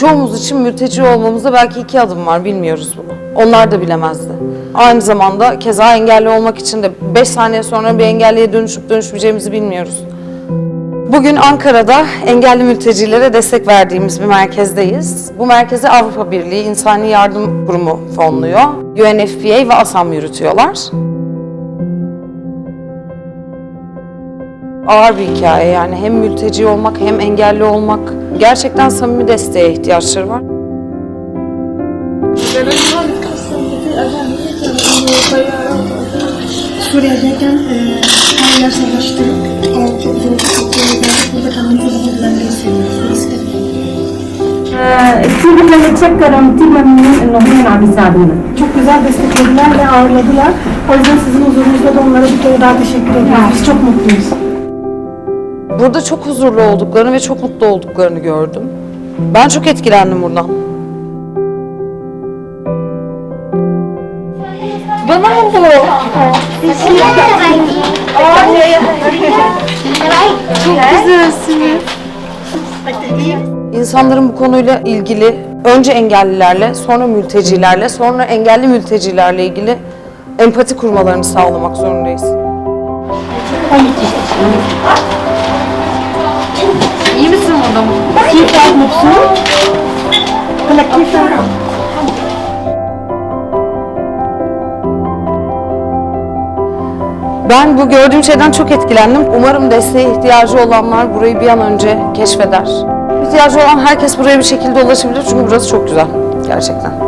Çoğumuz için mülteci olmamızda belki iki adım var, bilmiyoruz bunu. Onlar da bilemezdi. Aynı zamanda keza engelli olmak için de 5 saniye sonra bir engelliye dönüşüp dönüşmeyeceğimizi bilmiyoruz. Bugün Ankara'da engelli mültecilere destek verdiğimiz bir merkezdeyiz. Bu merkezi Avrupa Birliği İnsani Yardım Kurumu fonluyor. UNFPA ve ASAM yürütüyorlar. Ağır bir hikaye yani hem mülteci olmak hem engelli olmak gerçekten samimi desteğe ihtiyaçları var. Suriye'deyken e, her yer savaştı. O çok zor bir Burada kalan çocuklarla hissediyorsunuz. E, Sivri'den Ekşek Karantil memnunum Enohim'in abi Sabine. Çok güzel desteklediler ve ağırladılar. O yüzden sizin huzurunuzda da onlara bir kere daha teşekkür ediyoruz. Biz çok mutluyuz. Burada çok huzurlu olduklarını ve çok mutlu olduklarını gördüm. Ben çok etkilendim buradan. Bana mı bu? Çok güzelsiniz. İnsanların bu konuyla ilgili önce engellilerle, sonra mültecilerle, sonra engelli mültecilerle ilgili empati kurmalarını sağlamak zorundayız. İyi misin oğlum? Kim fark mutlu? Bırak? Ben bu gördüğüm şeyden çok etkilendim. Umarım desteğe ihtiyacı olanlar burayı bir an önce keşfeder. İhtiyacı olan herkes buraya bir şekilde ulaşabilir çünkü burası çok güzel gerçekten.